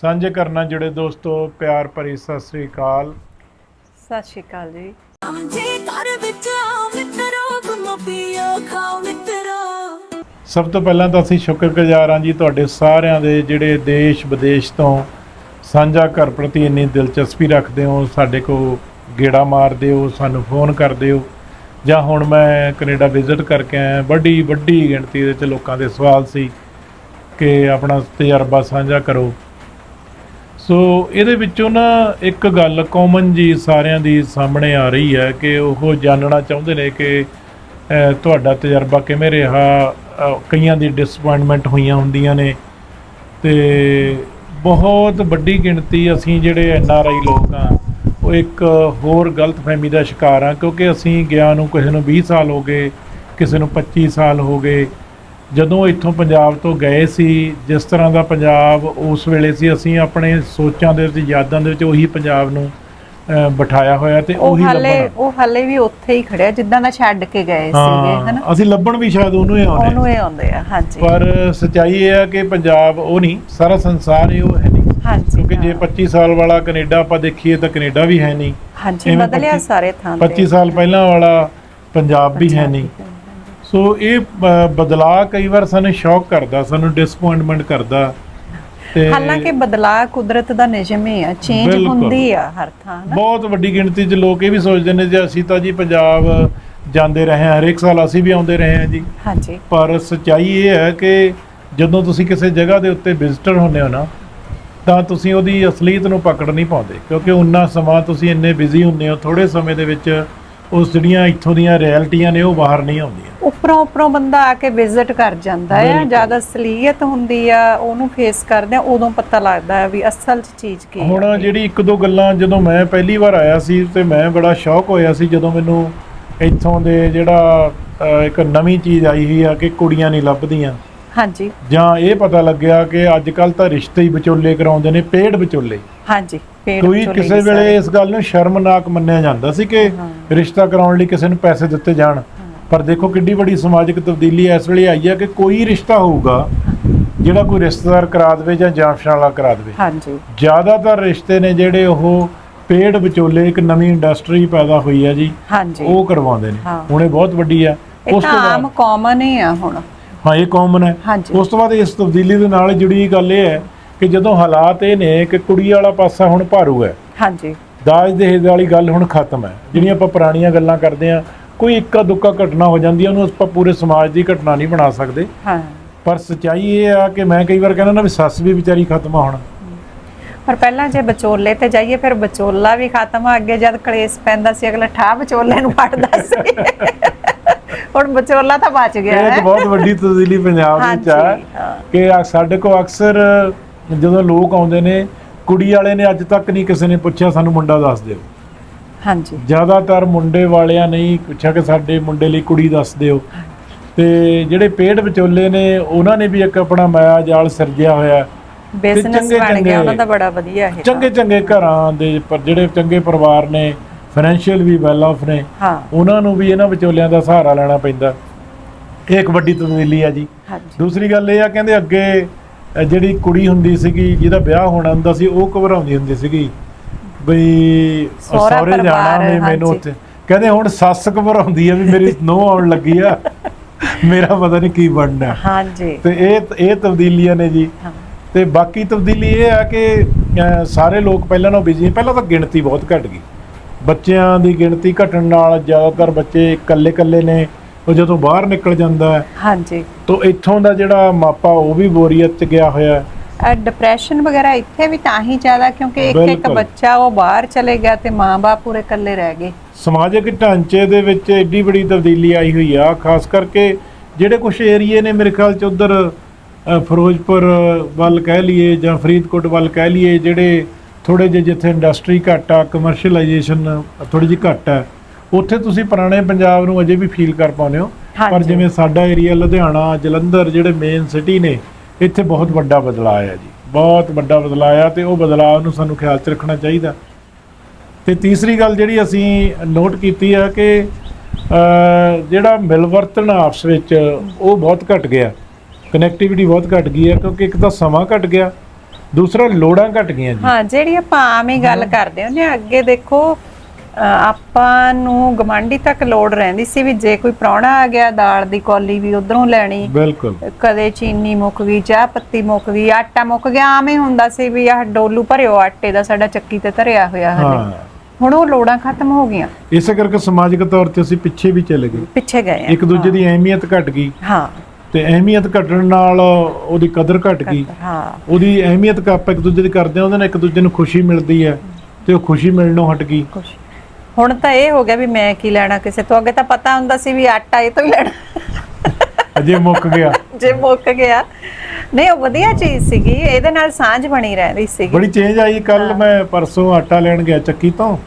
ਸਾਂਝੇ ਕਰਨਾ ਜਿਹੜੇ ਦੋਸਤੋ ਪਿਆਰ ਭਰੀ ਸਤਿ ਸ੍ਰੀ ਅਕਾਲ। ਸਤਿ ਸ਼੍ਰੀ ਅਕਾਲ ਜੀ। ਜੇ ਘਰ ਵਿੱਚ ਆਓ ਮਿੱਤਰੋ ਗੁੰਮੋ ਪੀਓ ਖਾਓ ਮਿੱਤਰੋ। ਸਭ ਤੋਂ ਪਹਿਲਾਂ ਤਾਂ ਅਸੀਂ ਸ਼ੁਕਰਗੁਜ਼ਾਰ ਹਾਂ ਜੀ ਤੁਹਾਡੇ ਸਾਰਿਆਂ ਦੇ ਜਿਹੜੇ ਦੇਸ਼ ਵਿਦੇਸ਼ ਤੋਂ ਸਾਂਝਾ ਘਰ ਪ੍ਰਤੀ ਇੰਨੀ ਦਿਲਚਸਪੀ ਰੱਖਦੇ ਹੋ ਸਾਡੇ ਕੋ ਗੇੜਾ ਮਾਰਦੇ ਹੋ ਸਾਨੂੰ ਫੋਨ ਕਰਦੇ ਹੋ। ਜਾਂ ਹੁਣ ਮੈਂ ਕੈਨੇਡਾ ਵਿਜ਼ਿਟ ਕਰਕੇ ਆਇਆ ਵੱਡੀ ਵੱਡੀ ਗਿਣਤੀ ਦੇ ਵਿੱਚ ਲੋਕਾਂ ਦੇ ਸਵਾਲ ਸੀ ਕਿ ਆਪਣਾ ਤਜਰਬਾ ਸਾਂਝਾ ਕਰੋ। ਸੋ ਇਹਦੇ ਵਿੱਚੋਂ ਨਾ ਇੱਕ ਗੱਲ ਕਾਮਨ ਜੀ ਸਾਰਿਆਂ ਦੀ ਸਾਹਮਣੇ ਆ ਰਹੀ ਹੈ ਕਿ ਉਹ ਜਾਣਨਾ ਚਾਹੁੰਦੇ ਨੇ ਕਿ ਤੁਹਾਡਾ ਤਜਰਬਾ ਕਿਵੇਂ ਰਿਹਾ? ਕਈਆਂ ਦੀ ਡਿਸਪਾਇੰਟਮੈਂਟ ਹੋਈਆਂ ਹੁੰਦੀਆਂ ਨੇ। ਤੇ ਬਹੁਤ ਵੱਡੀ ਗਿਣਤੀ ਅਸੀਂ ਜਿਹੜੇ ਐਨ ਆਰ ਆਈ ਲੋਕ ਆ, ਉਹ ਇੱਕ ਹੋਰ ਗਲਤਫਹਿਮੀ ਦਾ ਸ਼ਿਕਾਰ ਆ, ਕਿਉਂਕਿ ਅਸੀਂ ਗਿਆ ਨੂੰ ਕਿਸੇ ਨੂੰ 20 ਸਾਲ ਹੋ ਗਏ, ਕਿਸੇ ਨੂੰ 25 ਸਾਲ ਹੋ ਗਏ। ਜਦੋਂ ਇੱਥੋਂ ਪੰਜਾਬ ਤੋਂ ਗਏ ਸੀ ਜਿਸ ਤਰ੍ਹਾਂ ਦਾ ਪੰਜਾਬ ਉਸ ਵੇਲੇ ਸੀ ਅਸੀਂ ਆਪਣੇ ਸੋਚਾਂ ਦੇ ਵਿੱਚ ਯਾਦਾਂ ਦੇ ਵਿੱਚ ਉਹੀ ਪੰਜਾਬ ਨੂੰ ਬਿਠਾਇਆ ਹੋਇਆ ਤੇ ਉਹ ਲੱਭਣਾ। ਉਹ ਹਾਲੇ ਵੀ ਉੱਥੇ ਹੀ ਖੜਿਆ ਜਿੱਦਾਂ ਦਾ ਛੱਡ ਕੇ ਗਏ ਸੀਗੇ ਹਾਂ ਹਨਾ? ਅਸੀਂ ਲੱਭਣ ਵੀ ਸ਼ਾਇਦ ਉਹਨੂੰ ਹੀ ਆਉਣੇ ਉਹਨੂੰ ਇਹ ਆਉਂਦੇ ਆ ਹਾਂਜੀ। ਪਰ ਸਚਾਈ ਇਹ ਹੈ ਕਿ ਪੰਜਾਬ ਉਹ ਨਹੀਂ ਸਾਰਾ ਸੰਸਾਰ ਹੀ ਉਹ ਹੈ ਨਹੀਂ। ਹਾਂਜੀ ਕਿਉਂਕਿ ਜੇ ਹਾਂ। 25 ਸਾਲ ਵਾਲਾ ਕੈਨੇਡਾ ਆਪਾਂ ਦੇਖੀਏ ਤਾਂ ਕੈਨੇਡਾ ਵੀ ਹੈ ਨਹੀਂ। ਹਾਂਜੀ ਬਦਲਿਆ 25 ਸਾਰੇ ਥਾਂ ਤੇ। 25 ਸਾਲ ਪਹਿਲਾਂ ਵਾਲਾ ਪੰਜਾਬ ਵੀ ਹੈ ਨਹੀਂ। ਸੋ ਇਹ ਬਦਲਾਅ ਕਈ ਵਾਰ ਸਾਨੂੰ ਸ਼ੌਕ ਕਰਦਾ ਸਾਨੂੰ ਡਿਸਪਾਇੰਟਮੈਂਟ ਕਰਦਾ ਤੇ ਹਾਲਾਂਕਿ ਬਦਲਾਅ ਕੁਦਰਤ ਦਾ ਨਿਯਮ ਹੀ ਆ ਚੇਂਜ। ਹੁੰਦੀ ਆ ਹਰ ਥਾਂ ਬਹੁਤ ਵੱਡੀ ਗਿਣਤੀ 'ਚ ਲੋਕ ਇਹ ਵੀ ਸੋਚਦੇ ਨੇ ਜੇ ਅਸੀਂ ਤਾਂ ਜੀ ਪੰਜਾਬ ਜਾਂਦੇ ਰਹੇ ਹਾਂ ਹਰੇਕ ਸਾਲ ਅਸੀਂ ਵੀ ਆਉਂਦੇ ਰਹੇ ਹਾਂ ਜੀ। ਹਾਂਜੀ। ਪਰ ਸਚਾਈ ਇਹ ਹੈ ਕਿ ਜਦੋਂ ਤੁਸੀਂ ਕਿਸੇ ਜਗ੍ਹਾ ਦੇ ਉੱਤੇ ਵਿਜ਼ਿਟਰ ਹੁੰਦੇ ਹੋ ਨਾ ਤਾਂ ਤੁਸੀਂ ਉਹਦੀ ਅਸਲੀਅਤ ਨੂੰ ਪਕੜ ਨਹੀਂ ਪਾਉਂਦੇ ਕਿਉਂਕਿ ਉਨਾ ਸਮਾਂ ਤੁਸੀਂ ਇੰਨੇ ਬਿਜ਼ੀ ਹੁੰਦੇ ਹੋ ਥੋੜੇ ਸਮੇਂ ਦੇ ਵਿੱਚ ਉਸ ਜਿਹੜੀਆਂ ਇੱਥੋਂ ਦੀਆਂ ਰਿਐਲਿਟੀਆਂ ਨੇ ਉਹ ਬਾਹਰ ਨਹੀਂ ਆਉਂਦੀਆਂ। ਉੱਪਰੋਂ ਉੱਪਰੋਂ ਬੰਦਾ ਆ ਕੇ ਵਿਜ਼ਿਟ ਕਰ ਜਾਂਦਾ ਹੈ। ਜਦ ਅਸਲੀਅਤ ਹੁੰਦੀ ਆ ਉਹਨੂੰ ਫੇਸ ਕਰਦੇ ਆ ਉਦੋਂ ਪਤਾ ਲੱਗਦਾ ਹੈ ਵੀ ਅਸਲ 'ਚ ਚੀਜ਼ ਕੀ ਹੁਣ ਜਿਹੜੀ ਇੱਕ ਦੋ ਗੱਲਾਂ ਜਦੋਂ ਮੈਂ ਪਹਿਲੀ ਵਾਰ ਆਇਆ ਸੀ ਤੇ ਮੈਂ ਬੜਾ ਸ਼ੌਕ ਹੋਇਆ ਸੀ ਜਦੋਂ ਮੈਨੂੰ ਇੱਥੋਂ ਦੇ ਜਿਹੜਾ ਇੱਕ ਨਵੀਂ ਚੀਜ਼ ਆਈ ਹੋਈ ਆ ਕਿ ਕੁੜੀਆਂ ਨਹੀਂ ਲੱਭਦੀਆਂ। ਹਾਂਜੀ। ਜਾਂ ਇਹ ਪਤਾ ਲੱਗਿਆ ਕਿ ਅੱਜ ਕੱਲ ਤਾਂ ਰਿਸ਼ਤੇ ਹੀ ਵਿਚੋਲੇ ਕਰਾਉਂਦੇ ਨੇ ਪੇੜ ਵਿਚੋਲੇ। ਹਾਂਜੀ ਪੇੜ ਕੋਈ ਵਿਚੋਲੇ ਕਿਸੇ ਵੀ ਵੇਲੇ। ਇਸ ਗੱਲ ਨੂੰ ਸ਼ਰਮਨਾਕ ਮੰਨਿਆ ਜਾਂਦਾ ਸੀ ਕਿ। ਰਿਸ਼ਤਾ ਕਰਾਉਣ ਲਈ ਕਿਸੇ ਨੂੰ ਪੈਸੇ ਦਿੱਤੇ ਜਾਣ। ਪਰ ਦੇਖੋ ਕਿੰਨੀ ਵੱਡੀ ਸਮਾਜਿਕ ਤਬਦੀਲੀ ਇਸ ਵੇਲੇ ਆਈ ਹੈ ਕਿ ਕੋਈ ਰਿਸ਼ਤਾ ਹੋਊਗਾ ਜਿਹੜਾ ਕੋਈ ਰਿਸ਼ਤੇਦਾਰ ਕਰਾ ਦੇਵੇ ਜਾਂ ਜਾਫਸ਼ਾਂ ਵਾਲਾ ਕਰਾ ਦੇਵੇ। ਹਾਂਜੀ। ਜ਼ਿਆਦਾਤਰ ਰਿਸ਼ਤੇ ਨੇ ਜਿਹੜੇ ਉਹ ਪੇੜ ਵਿਚੋਲੇ ਇੱਕ ਨਵੀਂ ਇੰਡਸਟਰੀ ਪੈਦਾ ਹੋਈ ਹੈ ਜੀ। ਹਾਂਜੀ। ਉਹ ਕਰਵਾਉਂਦੇ ਨੇ। ਹਾਂ। ਹੁਣ ਇਹ ਬਹੁਤ ਵੱਡੀ ਆ। ਇਹ ਉਸ ਤਾਂ ਤੋਂ ਆਮ ਬਾਅਦ ਕਾਮਨ ਹੀ ਆ ਹੁਣ। ਹਾਂ ਇਹ ਕਾਮਨ ਹੈ। ਹਾਂਜੀ। ਉਸ ਤੋਂ ਬਾਅਦ ਇਸ ਤਬਦੀਲੀ ਦੇ ਨਾਲ ਜੁੜੀ ਗੱਲ ਇਹ ਹੈ ਕਿ ਜਦੋਂ ਹਾਲਾਤ ਇਹ ਨੇ ਕਿ ਕੁੜੀ ਵਾਲਾ ਪਾਸਾ ਹੁਣ ਭਾਰੂ ਹੈ ਹਾਂਜੀ। ਦਾਜ ਦਹੇਜ ਵਾਲੀ ਗੱਲ ਹੁਣ ਖਤਮ ਹੈ। ਜਿਹੜੀਆਂ ਆਪਾਂ ਪੁਰਾਣੀਆਂ ਗੱਲਾਂ ਕਰਦੇ ਆ ਕੋਈ ਇੱਕਾ ਦੁੱਕਾ ਘਟਨਾ ਹੋ ਜਾਂਦੀ ਹੈ ਉਹਨੂੰ ਆਪਾਂ ਪੂਰੇ ਸਮਾਜ ਦੀ ਘਟਨਾ ਨਹੀਂ ਬਣਾ ਸਕਦੇ। ਹਾਂ। ਪਰ ਸਚਾਈ ਇਹ ਆ ਕਿ ਮੈਂ ਕਈ ਵਾਰ ਕਹਿੰਦਾ ਨਾ ਵੀ ਸੱਸ ਵੀ ਵਿਚਾਰੀ ਖਤਮ ਹੁਣ। ਪਰ ਪਹਿਲਾਂ ਜੇ ਵਿਚੋਲੇ ਤੇ ਜਾਈਏ ਫਿਰ ਵਿਚੋਲਾ ਵੀ ਖਤਮ ਆ। ਅੱਗੇ ਜਦ ਕਲੇਸ਼ ਪੈਂਦਾ ਸੀ ਅਗਲਾ ਠਾ ਵਿਚੋਲੇ ਨੂੰ ਫੜਦਾ ਸੀ। ਹੁਣ ਵਿਚੋਲਾ ਤਾਂ ਬਚ ਗਿਆ ਇਹ ਹੈ। ਇੱਕ ਬਹੁਤ ਵੱਡੀ ਤਬਦੀਲੀ ਪੰਜਾਬ ਵਿੱਚ ਆ। ਕਿ ਸਾਡੇ ਕੋਲ ਅਕਸਰ ਜਦੋਂ ਲੋਕ ਆਉਂਦੇ ਨੇ ਕੁੜੀ ਵਾਲੇ ਨੇ ਅੱਜ ਤੱਕ ਨਹੀਂ ਕਿਸੇ ਨੇ ਪੁੱਛਿਆ ਸਾਨੂੰ ਮੁੰਡਾ ਦੱਸ ਦਿਓ। ਹਾਂਜੀ। ਜ਼ਿਆਦਾਤਰ ਮੁੰਡੇ ਵਾਲਿਆਂ ਨੇ ਹੀ ਪੁੱਛਿਆ ਕਿ ਸਾਡੇ ਮੁੰਡੇ ਲਈ ਕੁੜੀ ਦੱਸ ਦਿਓ। ਤੇ ਜਿਹੜੇ ਪੇੜ ਵਿਚੋਲੇ ਨੇ ਉਹਨਾਂ ਨੇ ਵੀ ਇੱਕ ਆਪਣਾ ਮਾਇਆ ਜਾਲ ਸਿਰਜਿਆ ਹੋਇਆ। ਬਿਜ਼ਨਸ ਚੰਗੇ- ਬਣ ਚੰਗੇ- ਗਿਆ ਉਹਨਾਂ ਦਾ ਬੜਾ ਵਧੀਆ ਚੰਗੇ ਚੰਗੇ ਘਰਾਂ ਦੇ ਪਰ ਜਿਹੜੇ ਚੰਗੇ ਪਰਿਵਾਰ ਨੇ ਫਾਈਨੈਂਸ਼ੀਅਲ ਵੀ ਵੈਲ ਆਫ ਨੇ ਉਹਨਾਂ ਨੂੰ ਵੀ ਇਹਨਾਂ ਵਿਚੋਲਿਆਂ ਦਾ ਸਹਾਰਾ ਲੈਣਾ ਪੈਂਦਾ। ਇਹ ਇੱਕ ਵੱਡੀ ਤਬਦੀਲੀ ਆ ਜੀ। ਦੂਸਰੀ ਗੱਲ ਇਹ ਆ ਕਹਿੰਦੇ ਅੱਗੇ ਅ, ਜਿਹੜੀ ਕੁੜੀ ਹੁੰਦੀ ਸੀਗੀ ਜਿਹਦਾ ਵਿਆਹ ਹੋਣਾ ਹੁੰਦਾ ਸੀ ਉਹ ਘਬਰਾਉਂਦੀ ਹੁੰਦੀ ਸੀਗੀ। ਬਈ ਸਹੁਰਾ ਸਹੁਰੇ ਜਾਣਾ ਪਰਿਵਾਰ, ਵੀ ਮੈਨੂੰ ਹਾਂਜੀ। ਉੱਥੇ। ਕਹਿੰਦੇ ਹੁਣ ਸੱਸ ਘਬਰਾਉਂਦੀ ਆ ਵੀ ਮੇਰੀ ਨੂੰਹ ਆਉਣ ਲੱਗੀ ਆ। ਮੇਰਾ ਪਤਾ ਨਹੀਂ ਕੀ ਬਣਨਾ। ਹਾਂਜੀ। ਤੇ ਇਹ ਇਹ ਤਬਦੀਲੀਆਂ ਨੇ ਜੀ। ਹਾਂ। ਤੇ ਬਾਕੀ ਤਬਦੀਲੀ ਇਹ ਆ ਕਿ ਸਾਰੇ ਲੋਕ ਪਹਿਲਾਂ ਨਾਲੋਂ ਬਿਜ਼ੀ ਪਹਿਲਾਂ ਤਾਂ ਗਿਣਤੀ ਬਹੁਤ ਘਟ ਗਈ। ਬੱਚਿਆਂ ਦੀ ਗਿਣਤੀ ਘਟਣ ਨਾਲ ਜ਼ਿਆਦਾਤਰ ਬੱਚੇ ਇਕੱਲੇ-ਇਕੱਲੇ ਨੇ। ਉਹ ਜਦੋਂ ਬਾਹਰ ਨਿਕਲ ਜਾਂਦਾ ਹੈ ਹਾਂਜੀ ਤਾਂ ਇੱਥੋਂ ਦਾ ਜਿਹੜਾ ਮਾਪਾ ਉਹ ਵੀ ਬੋਰੀਅਤ ਚ ਗਿਆ ਹੋਇਆ ਹੈ। ਡਿਪਰੈਸ਼ਨ ਵਗੈਰਾ ਇੱਥੇ ਵੀ ਤਾਂ ਹੀ ਜ਼ਿਆਦਾ ਕਿਉਂਕਿ ਇੱਕ ਇੱਕ ਬਿਲਕੁਲ। ਬੱਚਾ ਉਹ ਬਾਹਰ ਚਲੇ ਗਿਆ ਤੇ ਮਾਂ-ਬਾਪ ਪੂਰੇ ਇਕੱਲੇ ਰਹਿ ਗਏ ਸਮਾਜਿਕ ਢਾਂਚੇ ਦੇ ਵਿੱਚ ਏਡੀ ਬੜੀ ਤਬਦੀਲੀ ਆਈ ਹੋਈ ਆ ਖਾਸ ਕਰਕੇ ਜਿਹੜੇ ਕੁਝ ਏਰੀਏ ਨੇ ਮੇਰੇ ਖਿਆਲ ਚ ਉਧਰ ਫਿਰੋਜ਼ਪੁਰ ਵੱਲ ਕਹਿ ਲਈਏ ਜਾਂ ਫਰੀਦਕੋਟ ਵੱਲ ਕਹਿ ਲਈਏ ਜਿਹੜੇ ਥੋੜੇ ਜਿਹੇ ਜਿੱਥੇ ਇੰਡਸਟਰੀ ਘੱਟ ਆ ਕਮਰਸ਼ੀਅਲਾਈਜੇਸ਼ਨ ਥੋੜੀ ਜਿਹੀ ਘੱਟ ਆ ਉੱਥੇ ਤੁਸੀਂ ਪੁਰਾਣੇ ਪੰਜਾਬ ਨੂੰ ਅਜੇ ਵੀ ਫੀਲ ਕਰ ਪਾਉਂਦੇ ਹੋ। ਪਰ। ਜਿਵੇਂ ਸਾਡਾ ਏਰੀਆ ਲੁਧਿਆਣਾ ਜਲੰਧਰ ਜਿਹੜੇ ਮੇਨ ਸਿਟੀ ਨੇ ਇੱਥੇ ਬਹੁਤ ਵੱਡਾ ਬਦਲਾਅ ਆਇਆ ਜੀ। ਬਹੁਤ ਵੱਡਾ ਬਦਲਾਅ ਆਇਆ ਤੇ ਉਹ ਬਦਲਾਅ ਨੂੰ ਸਾਨੂੰ ਖਿਆਲ 'ਚ ਰੱਖਣਾ ਚਾਹੀਦਾ। ਤੇ ਤੀਸਰੀ ਗੱਲ ਜਿਹੜੀ ਅਸੀਂ ਨੋਟ ਕੀਤੀ ਆ ਕਿ ਜਿਹੜਾ ਮਿਲਵਰਤਨ ਆਪਸ ਵਿੱਚ ਉਹ ਬਹੁਤ ਘਟ ਗਿਆ। ਕਨੈਕਟੀਵਿਟੀ ਬਹੁਤ ਘਟ ਗਈ ਹੈ ਕਿਉਂਕਿ ਇੱਕ ਤਾਂ ਸਮਾਂ ਘਟ ਗਿਆ ਦੂਸਰਾ ਲੋੜਾਂ ਘਟ ਗਈਆਂ ਜੀ। ਹਾਂ ਜਿਹੜੀ ਆਪਾਂ ਆਮ ਹੀ ਗੱਲ ਕਰਦੇ ਹੁੰਦੇ ਹਾਂ ਅੱਗੇ ਦੇਖੋ ਆਪਾਂ ਨੂੰ ਗਮਾਂਡੀ ਤੱਕ ਲੋੜ ਰਹਿੰਦੀ ਸੀ ਵੀ ਜੇ ਕੋਈ ਪ੍ਰਾਹੁਣਾ ਆ ਗਿਆ ਦਾਲ ਦੀ ਕੌਲੀ ਵੀ ਉਧਰੋਂ ਲੈਣੀ। ਬਿਲਕੁਲ। ਕਦੇ ਚੀਨੀ ਮੁੱਕ ਗਈ ਚਾਹ ਪੱਤੀ ਮੁੱਕ ਗਈ ਆਟਾ ਮੁੱਕ ਗਿਆ ਹੀ ਹੁੰਦਾ ਸੀ ਵੀ ਆਹ ਡੋਲੂ ਭਰਿਓ ਆਟੇ ਦਾ ਸਾਡਾ ਚੱਕੀ ਤੇ ਧਰਿਆ ਹੋਇਆ ਹਲੇ। ਹੁਣ ਉਹ ਲੋੜਾਂ ਖਤਮ ਹੋ ਗਈਆਂ। ਇਸੇ ਕਰਕੇ ਸਮਾਜਿਕ ਤੌਰ ਤੇ ਅਸੀਂ ਪਿੱਛੇ ਵੀ ਚਲੇ ਗਏ। ਪਿੱਛੇ ਗਏ ਆ ਇੱਕ ਦੂਜੇ ਦੀ ਅਹਿਮੀਅਤ ਘਟ ਗਈ। ਹਾਂ। ਤੇ ਅਹਿਮੀਅਤ ਘਟਣ ਨਾਲ ਉਹਦੀ ਕਦਰ ਘਟ ਗਈ। ਹਾਂ। ਉਹਦੀ ਅਹਿਮੀਅਤ ਆਪਾਂ ਇੱਕ ਦੂਜੇ ਦੀ ਕਰਦੇ ਹਾਂ ਉਹਦੇ ਨਾਲ ਇੱਕ ਦੂਜੇ ਨੂੰ ਖੁਸ਼ੀ ਮਿਲਦੀ ਹੈ। ਤੇ ਉਹ ਖੁਸ਼ੀ ਮਿਲਣੋਂ ਹਟ ਗਈ। ਹੁਣ ਤਾਂ ਇਹ ਹੋ ਗਿਆ ਵੀ ਮੈਂ ਕੀ ਲੈਣਾ ਕਿਸੇ ਤੋਂ। ਅੱਗੇ ਤਾਂ ਪਤਾ ਹੁੰਦਾ ਸੀ ਵੀ ਆਟਾ ਇਹ ਤੋਂ ਹੀ ਲੈਣਾ। ਅਜੇ ਮੁੱਕ ਗਿਆ। ਜੇ ਮੁੱਕ ਗਿਆ। ਨਹੀਂ ਉਹ ਵਧੀਆ ਚੀਜ਼ ਸੀਗੀ। ਇਹਦੇ ਨਾਲ ਸਾਂਝ ਬਣੀ ਰਹਿੰਦੀ ਸੀਗੀ। ਬੜੀ ਚੇਂਜ ਆਈ। ਕੱਲ ਮੈਂ ਪਰਸੋਂ ਆਟਾ ਲੈਣ ਗਿਆ ਚੱਕੀ ਤੋਂ।